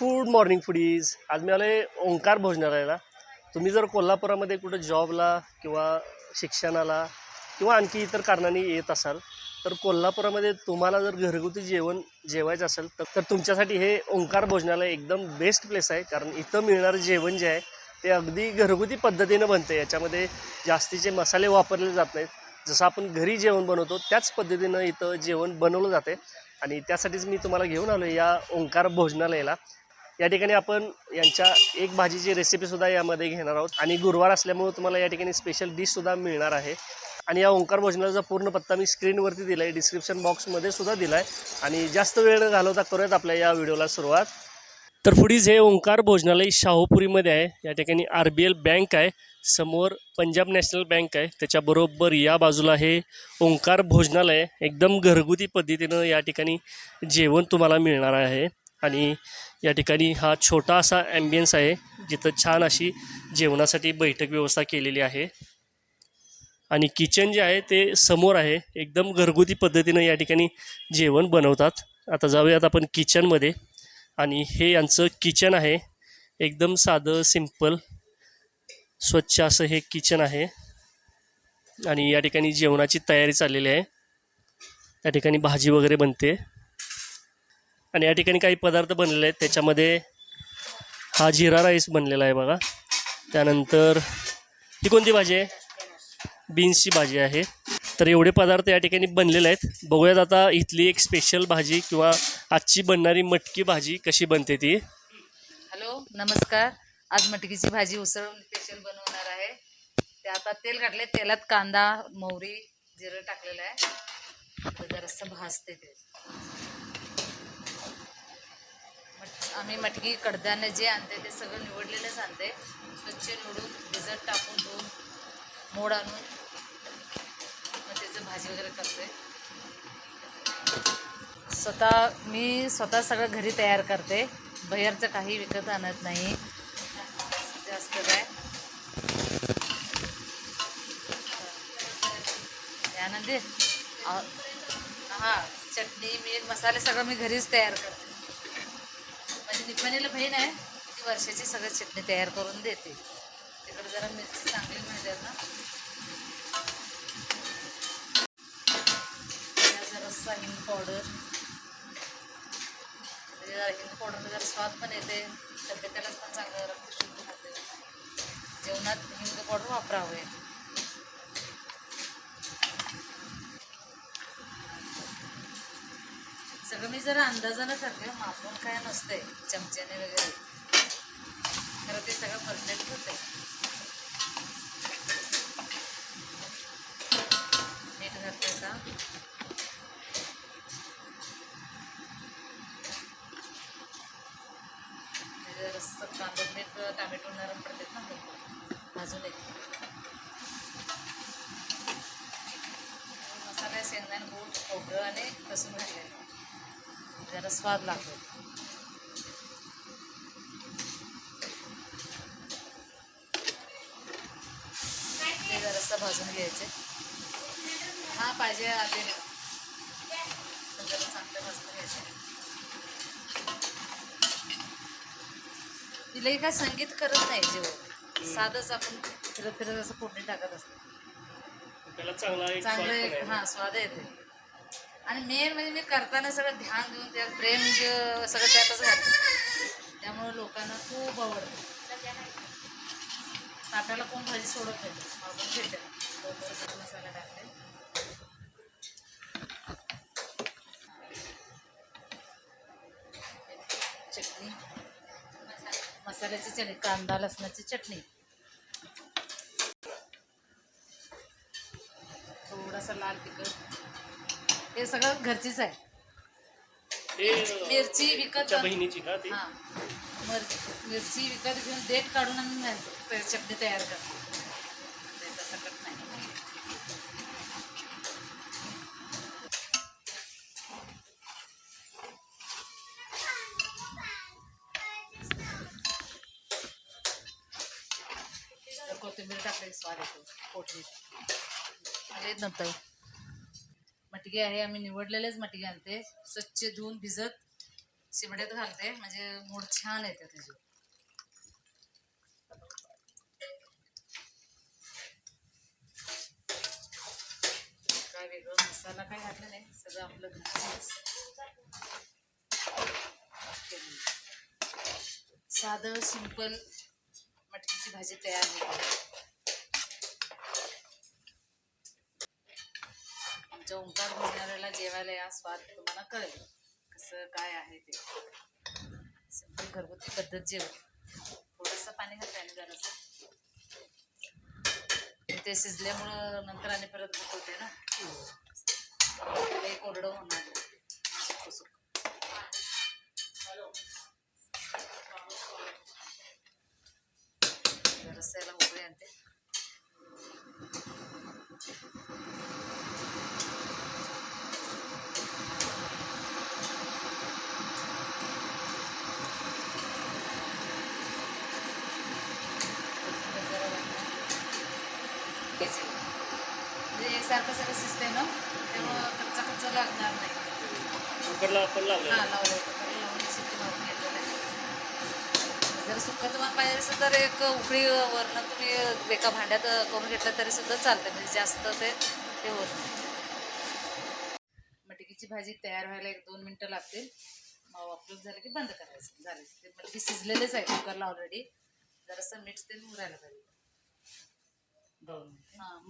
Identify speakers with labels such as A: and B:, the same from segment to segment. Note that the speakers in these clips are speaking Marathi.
A: फूड मॉर्निंग फूडीज आज मी आहे ओंकार भोजनालयाला. तुम्ही जर कोल्हापुरामध्ये कुठं जॉबला किंवा शिक्षणाला किंवा आणखी इतर कारणांनी येत असाल तर कोल्हापुरामध्ये तुम्हाला जर घरगुती जेवण जेवायचं असेल तर तर तुमच्यासाठी हे ओंकार भोजनालय एकदम बेस्ट प्लेस आहे. कारण इथं मिळणारं जेवण जे आहे ते अगदी घरगुती पद्धतीनं बनते याच्यामध्ये जास्तीचे मसाले वापरले जात नाहीत. जसं आपण घरी जेवण बनवतो त्याच पद्धतीनं इथं जेवण बनवलं जाते आणि त्यासाठीच मी तुम्हाला घेऊन आलो या ओंकार भोजनालयाला. या ठिकाणी आपण यांच्या एक भाजीची रेसिपीसुद्धा यामध्ये घेणार आहोत. आणि गुरुवार असल्यामुळे तुम्हाला या ठिकाणी स्पेशल डिशसुद्धा मिळणार आहे. आणि या ओंकार भोजनालयाचा पूर्ण पत्ता मी स्क्रीनवरती दिला आहे डिस्क्रिप्शन बॉक्समध्ये सुद्धा दिला आहे आणि जास्त वेळ न घालवता करूयात आपल्या या व्हिडिओला सुरुवात. तर पुढीच हे ओंकार भोजनालय शाहूपुरीमध्ये आहे या ठिकाणी आर बी एल बँक आहे समोर पंजाब नॅशनल बँक आहे त्याच्याबरोबर या बाजूला हे ओंकार भोजनालय एकदम घरगुती पद्धतीनं या ठिकाणी जेवण तुम्हाला मिळणार आहे. आणि या ठिकाणी हा छोटा असा ॲम्बियन्स आहे. जिथं छान अशी जेवणासाठी बैठक व्यवस्था केलेली आहे. आणि किचन जे आहे ते समोर आहे. एकदम घरगुती पद्धतीनं या ठिकाणी जेवण बनवतात. आता जाऊयात आपण किचनमध्ये आणि हे यांचं किचन आहे. एकदम साधं सिंपल स्वच्छ असं हे किचन आहे. आणि या ठिकाणी जेवणाची तयारी चाललेली आहे. या ठिकाणी भाजी वगैरे बनते. आणि या ठिकाणी काही पदार्थ बनलेले आहेत. त्याच्यामध्ये हा जिरा राईस बनलेला आहे बघा. त्यानंतर ही कोणती भाजी आहे? बीन्सची भाजी आहे. तर एवढे पदार्थ या ठिकाणी बनलेले आहेत. बघूयात आता इथली एक स्पेशल भाजी किंवा आजची बनणारी मटकी भाजी कशी बनते ती.
B: हॅलो नमस्कार. आज मटकीची भाजी उसळ स्पेशल बनवणार आहे. ते आता तेल घातले तेलात कांदा मोहरी जिरं टाकलेलं आहे. जरासं भाजते ते. मट- आम्ही मटकी कडधान्य जे आणते ते सगळं निवडलेलंच आणते. स्वच्छ निवडून भिजत टाकून धुवून मोड आणून मग त्याचं भाजी वगैरे करते. स्वतः मी स्वतः सगळं घरी तयार करते. बाहेरचं काही विकत आणत नाही. जास्त काय. त्यानंतर हां चटणी मीठ मसाले सगळं मी घरीच तयार करते. दीपानीला बहीण आहे ती वर्षाची सगळं चटणी तयार करून देते. तिकडे जरा मिरची चांगली मिळते ना. जरासा हिंग पावडर म्हणजे जरा हिंग पावडर जरा स्वाद पण येते. तब्येतीला पण चांगलं रक्त शुद्ध राहते. जेवणात हिंग पावडर वापरावे. सगळं मी जरा अंदाजानं करते. मापून काय नसते चमच्याने वगैरे. खरं ते सगळं परफेक्ट होते मीठ घालते का? म्हणजे रस्सा कांदा मीठ टामॅटो नरम पडतात ना मग भाजून एक. मसाला शेंगदाणे गूळ खोबरं आणि लसूण घातलेलं. जरा स्वाद लागतो. ते जरासं भाजून घ्यायचे. हा पाहिजे आधी. जरा चांगलं भाजून घ्यायचे. तिलाही काय संगीत करत नाही जेवण साधंच आपण फिरत फिरत असं फोडणी टाकत असतो.
A: त्याला चांगला
B: चांगलं. हां स्वाद येते आणि मेन म्हणजे मी करताना सगळं ध्यान देऊन त्यात प्रेम जे सगळं त्यातच घालते त्यामुळे लोकांना खूप आवडतं. ताटाला कोण भाजी सोडत नाही. आपण घेते मसाला टाकते. चटणी. मसाल्याची चटणी. कांदा लसणाची चटणी. थोडासा लाल तिखट. हे सगळं घरचीच आहे. मिरची विकत
A: बहिणीची का ती?
B: हां. मर- मिरची विकत घेऊन देठ काढून. पे- चटणी तयार करतो. सकट नाही. कोथिंबीर टाकली स्वाद येतो. फोडणी आले नंतर मटकी आहे आम्ही निवडलेलेच मटकी आणते. स्वच्छ धुवून भिजत शिवड्यात घालते. म्हणजे मूड छान येते त्याची. काय वेगळं मसाला काय घातला नाही सगळं आपलं साधं सिंपल मटकीची भाजी तयार होते. आमच्या ओंकार भोजनालयाला जेवायला या स्वाद तुम्हाला कळेल. कसं काय आहे ते. सिंपल घरगुती पद्धत जेवण. थोडंसं पाणी घालते आणि जरासं? ते शिजल्यामुळं नंतर आणि परत भूक होते ना? एक कोरडं होणार. जरासं याला उभे आणते. घ्यायचे. म्हणजे एकसारखं सगळं शिजते ना? त्यामुळं कच्चा कच्चा लागणार नाही.
A: कुकरला आपण लावलं
B: हा लावलं होतं तरी लावून शिट्टी मारून घेतलेलं आहे. जर सुक्का तुम्हाला पाहिजे असेल तर एक उकळी वरनं तुम्ही एका भांड्यात करून घेतलं तरी सुद्धा चालते. म्हणजे जास्त ते हे होत नाही. मटकीची भाजी तयार व्हायला एक दोन मिनटं लागतील. मग वापरून झालं की बंद करायचं. झाले. ते मटकी शिजलेलेच आहे. कुकरला ऑलरेडी जरासं मीठ ते मुरायला पाहिजे.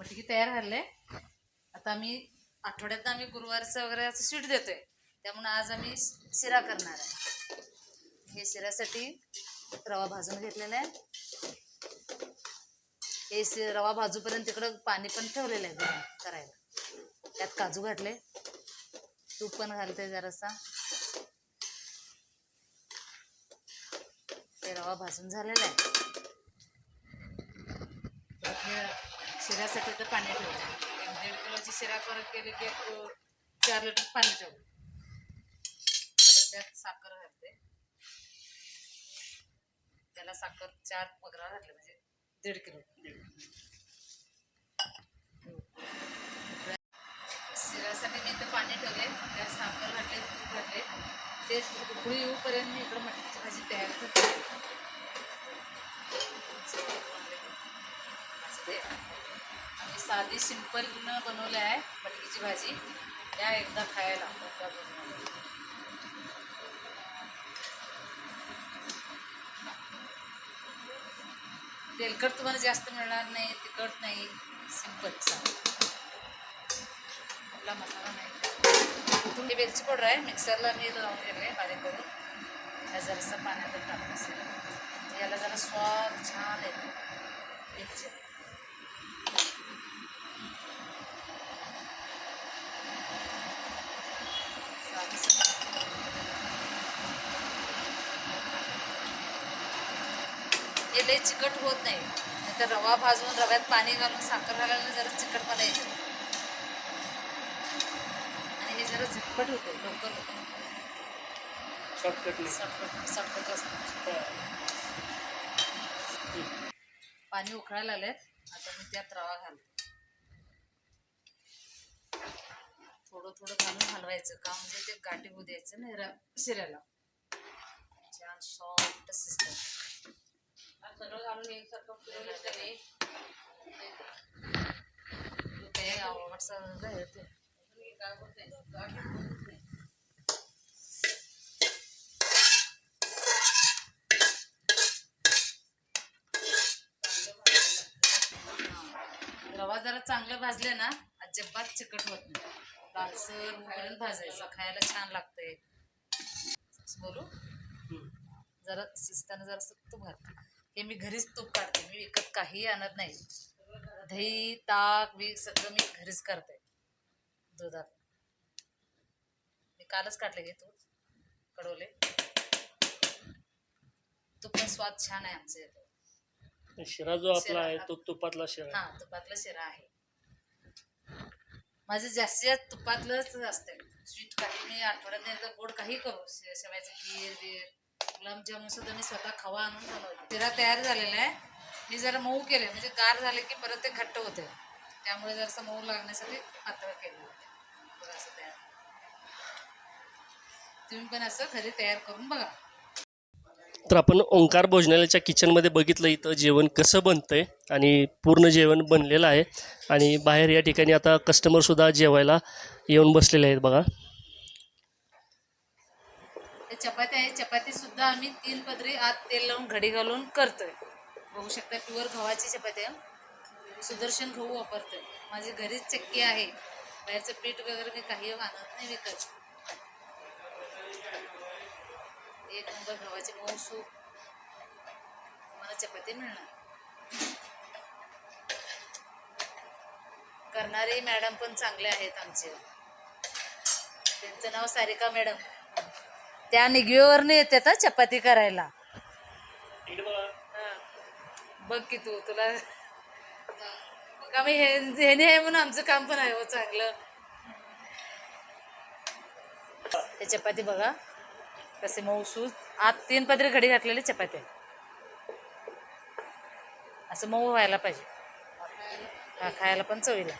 B: मटकी तयार झाले आता आम्ही आठवड्यात आम्ही गुरुवारचं वगैरे असं स्वीट देतोय. त्यामुळे आज आम्ही शिरा करणार आहे. हे शिऱ्यासाठी रवा भाजून घेतलेला आहे. हे शि- रवा भाजूपर्यंत तिकडं पाणी पण ठेवलेलं आहे गरम करायला. त्यात काजू घातले. तूप पण घालते जरासा. ते रवा भाजून झालेला आहे परत हे शिऱ्यासाठी तर पाणी ठेवलं. दीड किलोची शिरा परत केली की एक चार लिटर पाणी ठेवलं. त्यात साखर घालते त्याला साखर चार पगरा घातले म्हणजे दीड किलो. शिऱ्यासाठी मी इथं पाणी ठेवले. त्यात साखर घातले तूप घातले. ते उकळी येऊपर्यंत मी इकडं मटकीची भाजी तयार करते. असते साधी सिंपल बनवल्या आहे मटकीची भाजी. त्या एकदा खायला. तेलकट तुम्हाला जास्त मिळणार नाही तिखट नाही सिंपल आपला मसाला नाही. तुम्ही वेलची पावडर आहे मिक्सरला मी लावून घेतले बारीक करून या जरासं पाण्यात टाकून. असेल याला जरा स्वाद छान येतो. वेलची. हे लय चिकट होत नाही. नाहीतर रवा भाजून रव्यात पाणी घालून साखर घालायला जरा चिकटपणा येतो. आणि हे जरा झटपट होतं लवकर होतं
A: शॉर्टकट
B: सटपट असतं. पाणी उकळायला लागलेत आता मी त्यात रवा घालते. थोडं थोडं घालून हलवायचं. का म्हणजे ते गाठी होऊ द्यायचं नाही शिऱ्याला छान सॉफ्ट सिस्टम एकसारखं ते ते काय बोलते. रवा जरा चांगलं भाजले ना अजिबात चिकट होत नाही. लालसर होईपर्यंत भाजायचं खायला छान लागतंय. बोलू. जरा शिजताना जरा तूप घालते हे मी घरीच तूप काढते. मी विकत काही आणत नाही. दही ताक वी सगळं मी घरीच करते. दुधात. मी कालच काढले घे तूप. कडवले. तो पण स्वाद छान आहे आमच्या इथं.
A: शिरा जो आपला. आहे तो तुपातला शिरा
B: हा तुपातला शिरा आहे. माझं जास्तीत जास्त तुपातलंच असते स्वीट काही मी आठवड्यात एकदा गोड काही करू. शेवायचं खीर बीर. गुलाबजामुन सुद्धा मी स्वतः खवा आणून बनवते शिरा तयार झालेला आहे. मी जरा मऊ केले. म्हणजे गार झाले की परत ते घट्ट होते. त्यामुळे जरासं मऊ लागण्यासाठी पातळ केलं असं तयार. तुम्ही पण असं घरी तयार करून बघा.
A: तर आपण ओंकार भोजनालयाच्या किचनमध्ये बघितलं इथं जेवण कसं बनतंय आणि पूर्ण जेवण बनलेलं आहे. आणि बाहेर या ठिकाणी आता कस्टमरसुद्धा जेवायला येऊन बसलेले आहेत बघा.
B: चपाती आहे. चपाती सुद्धा आम्ही तीन पदरी आत तेल लावून घडी घालून करतोय. बघू शकता प्युअर गव्हाची चपाती आहे. सुदर्शन गहू वापरतोय. माझी घरीच चक्की आहे. बाहेरचं पीठ वगैरे मी काही आणत नाही विकत. एक नंबर गव्हाचे मऊ सूप. मला चपाती मिळणार. करणारे मॅडम पण चांगले आहेत आमचे. त्यांचं नाव सारिका मॅडम. त्या निगवेवरनं येतात हा चपाती करायला. हा. बघ की तू तुला मग आम्ही हे ह्याने आहे म्हणून आमचं काम पण आहे हो चांगलं. ते चपाती बघा कसे मऊसूद आत तीन पदरी घडी घातलेली चपाती आहे. असं मऊ व्हायला पाहिजे. हा खायला पण चवीला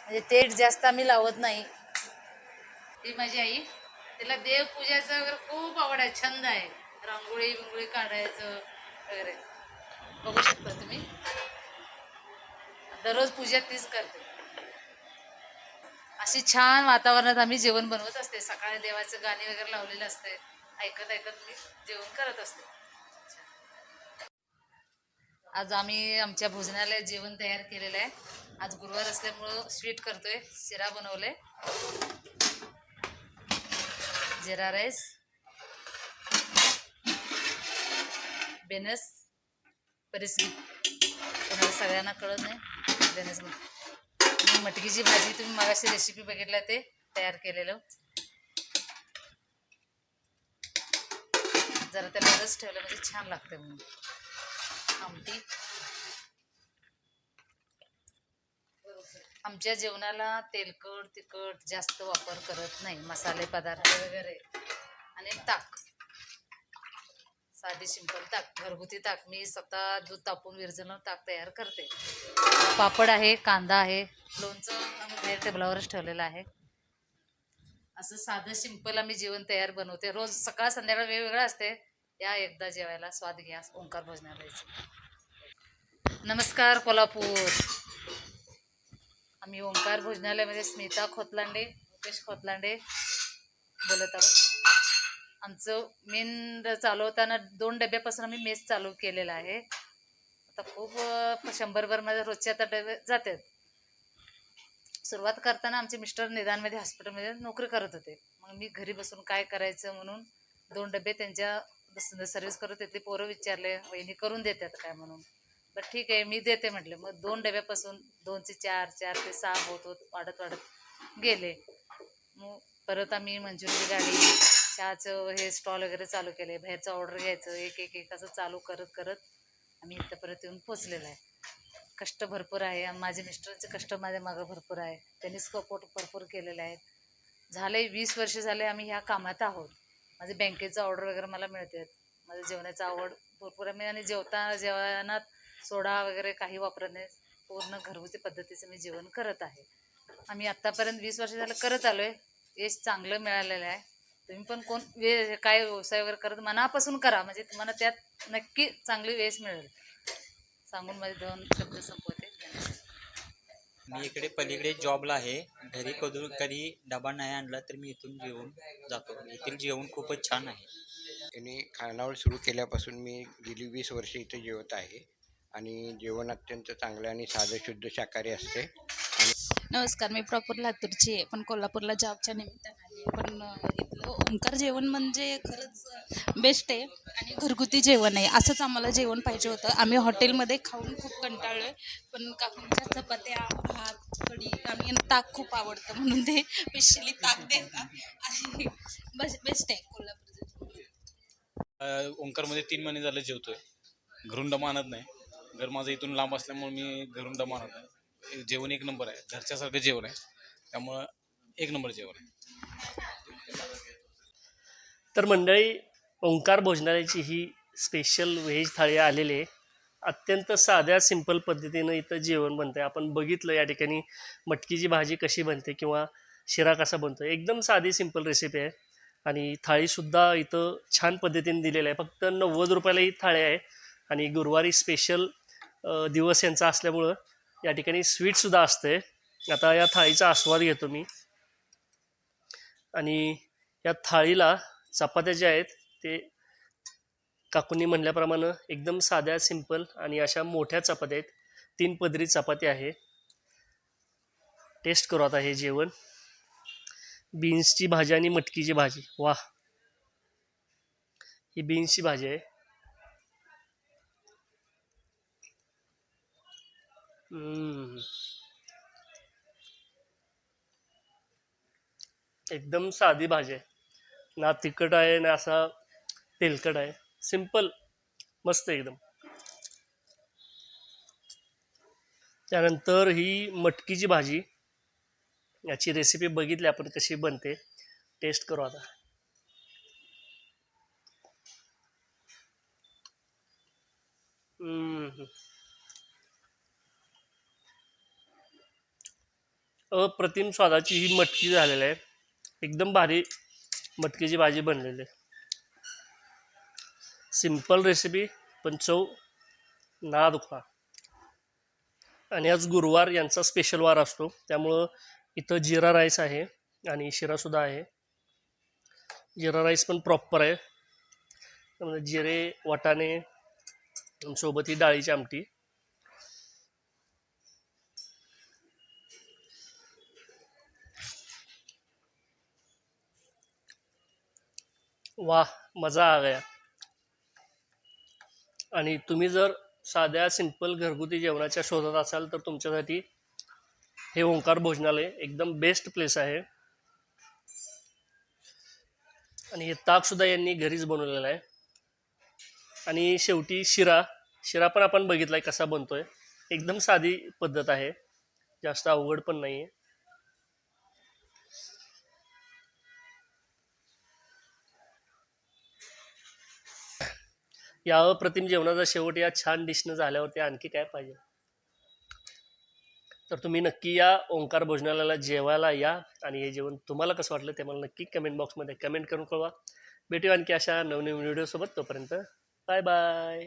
B: म्हणजे तेल जास्त आम्ही लावत नाही. ती माझी आई. तिला देवपूजाचं वगैरे खूप आवड आहे छंद आहे. रांगोळी बिंगोळी काढायचं वगैरे. बघू शकता तुम्ही. दररोज पूजा तीच करते. अशी छान वातावरणात आम्ही जेवण बनवत असते. सकाळी देवाचं गाणी वगैरे लावलेलं असते. ऐकत ऐकत मी जेवण करत असते. आज आम्ही आमच्या भोजनालयात जेवण तयार केलेलं आहे. आज गुरुवार असल्यामुळं स्वीट करतोय. शिरा बनवले जिरा राईस बेनस बरेच कोणाला सगळ्यांना कळत नाही. बेनस मटकीची भाजी तुम्ही मगाशी रेसिपी बघितल्या ते तयार केलेलं. जरा त्याला रस ठेवलं म्हणजे छान लागतं म्हणून. आमटी. आमच्या जेवणाला तेलकट तिखट जास्त वापर करत नाही. मसाले पदार्थ वगैरे. आणि ताक. साधी सिंपल ताक. घरगुती ताक. मी स्वतः दूध तापून विरजणं ताक तयार करते. पापड आहे कांदा आहे. लोणचं आम्ही बाहेर टेबलावरच ठेवलेलं आहे. असं साधं सिंपल आम्ही जेवण तयार बनवते. रोज सकाळ संध्याकाळ वेगवेगळं असते. या एकदा जेवायला स्वाद घ्या. ओंकार भोजनालयाचे. नमस्कार कोल्हापूर. आम्ही ओंकार भोजनालयामध्ये स्मिता खोतलांडे मुकेश खोतलांडे बोलत आहोत. आमचं मेन चालवताना दोन डब्यापासून आम्ही मेस चालू केलेला आहे. आता खूप शंभरभर माझ्या रोजचे आता डबे जातात. सुरुवात करताना आमचे मिस्टर निदानमध्ये हॉस्पिटलमध्ये नोकरी करत होते. मग मी घरी बसून काय करायचं म्हणून दोन डबे त्यांच्या सर्व्हिस करत होते. पोरं विचारले वहिनी करून देतात काय म्हणून? बरं ठीक आहे मी देते म्हटले. मग दोन डब्यापासून दोनचे चार चार ते सहा होत होत वाढत वाढत गेले. मग परत आम्ही मंजुरीची गाडी चहाचं हे स्टॉल वगैरे चालू केले. बाहेरचं ऑर्डर घ्यायचं एक एक एक असं चालू करत करत आम्ही इथं परत येऊन पोचलेलो आहे. कष्ट भरपूर आहे. आणि माझे मिस्टरचे कष्ट माझ्या मागं भरपूर आहे. त्यांनी सपोर्ट भरपूर केलेले आहेत. झाले वीस वर्ष झाले आम्ही ह्या कामात आहोत. माझे बँकेचं ऑर्डर वगैरे मला मिळते माझं जेवणाचं आवड भरपूर आहे. मी आणि जेवता जेवणात सोडा वगैरे काही वापरत नाही पूर्ण घरगुती पद्धतीचं मी जेवण करत आहे. आम्ही आत्तापर्यंत वीस वर्ष झालं करत आलो आहे यश चांगलं मिळालेलं आहे. तुम्ही पण कोण वे काय व्यवसाय वगैरे करत मनापासून करा. म्हणजे तुम्हाला त्यात नक्की चांगली वेस मिळेल. सांगून माझे दोन शब्द संपवते.
C: मी इकडे पलीकडे जॉबला आहे. घरी कधी कधी डबा नाही आणला तर मी इथून जेवून जातो. येथील जेवण खूपच छान आहे.
D: यांनी खानावळ सुरू केल्यापासून मी गेली वीस वर्षे इथे जेवत आहे. आणि जेवण अत्यंत चांगलं आणि साधं शुद्ध शाकाहारी असते.
E: नमस्कार मी प्रॉपर लातूरची आहे. पण कोल्हापूरला जॉबच्या निमित्तानं आली आहे. पण अ, इथलं ओंकार जेवण म्हणजे खरंच बेस्ट आहे आणि घरगुती जेवण आहे. असंच आम्हाला जेवण पाहिजे होतं. आम्ही हॉटेलमध्ये खाऊन खूप कंटाळलो आहे पण काकूंच्या चपात्या भात कढी आम्ही ताक खूप आवडतं. म्हणून ते स्पेशली ताक देतात. आणि बस बेस्ट आहे कोल्हापूरचं जेवण.
F: अ, ओंकारमध्ये तीन महिने झाले जेवतोय. घरून डमा आणत नाही. घर माझं इथून लांब असल्यामुळे मी घरून डमा आणत जेवण एक नंबर आहे. घरच्यासारखं जेवण आहे. त्यामुळं एक नंबर जेवण आहे.
A: तर मंडळी ओंकार भोजनालयाची ही स्पेशल व्हेज थाळी आलेली आहे. अत्यंत साध्या सिंपल पद्धतीनं इथं जेवण बनतं आहे आपण बघितलं या ठिकाणी मटकीची भाजी कशी बनते किंवा शिरा कसा बनतो. एकदम साधी सिंपल रेसिपी आहे. आणि थाळीसुद्धा इथं छान पद्धतीने दिलेलं आहे. फक्त नव्वद रुपयाला ही थाळी आहे. आणि गुरुवारी स्पेशल दिवस यांचा असल्यामुळं या ठिकाणी स्वीटसुद्धा असते आता या थाळीचा आस्वाद घेतो मी. आणि या थाळीला चपात्या ज्या आहेत ते काकूंनी म्हणल्याप्रमाणे एकदम साध्या सिंपल आणि अशा मोठ्या चपात्या आहेत. तीन पदरी चपाती आहे. टेस्ट करू आता हे जेवण. बीन्सची भाजी आणि मटकीची भाजी. वा ही बीन्सची भाजी आहे. एकदम साधी भाजी आहे. ना तिखट आहे ना असा तेलकट आहे. सिंपल मस्त एकदम. त्यानंतर ही मटकीची भाजी. याची रेसिपी बघितली आपण कशी बनते. टेस्ट करू आता. हम्म. अप्रतिम स्वादाची ही मटकी झालेली आहे. एकदम भारी मटकीची भाजी बनलेली आहे. सिंपल रेसिपी पण चव ना दुखा आणि आज गुरुवार यांचा स्पेशल वार असतो. त्यामुळं इथं जिरा राईस आहे आणि शिरासुद्धा आहे. जिरा राईस पण प्रॉपर आहे. त्यामुळे जिरे वाटाणे सोबत ही डाळीची आमटी. वाह मजा आ गया. आणि तुम्ही जर साध्या सिंपल घरगुती जेवणाच्या शोधात असाल तर तुमच्यासाठी हे ओंकार भोजनालय एकदम बेस्ट प्लेस आहे. आणि हे ताकसुद्धा यांनी घरीच बनवलेलं आहे. आणि शेवटी शिरा शिरा पण आपण बघितला आहे कसा बनतोय. एकदम साधी पद्धत आहे. जास्त अवघड पण नाही आहे या अप्रतिम जेवणाचा शेवट या छान डिशनं झाल्यावरती आणखी काय पाहिजे? तर तुम्ही नक्की या ओंकार भोजनालयाला जेवायला या आणि हे जेवण तुम्हाला कसं वाटलं ते मला नक्की कमेंट बॉक्समध्ये कमेंट करून कळवा. भेटू आणखी अशा नवनवीन व्हिडिओसोबत तोपर्यंत बाय बाय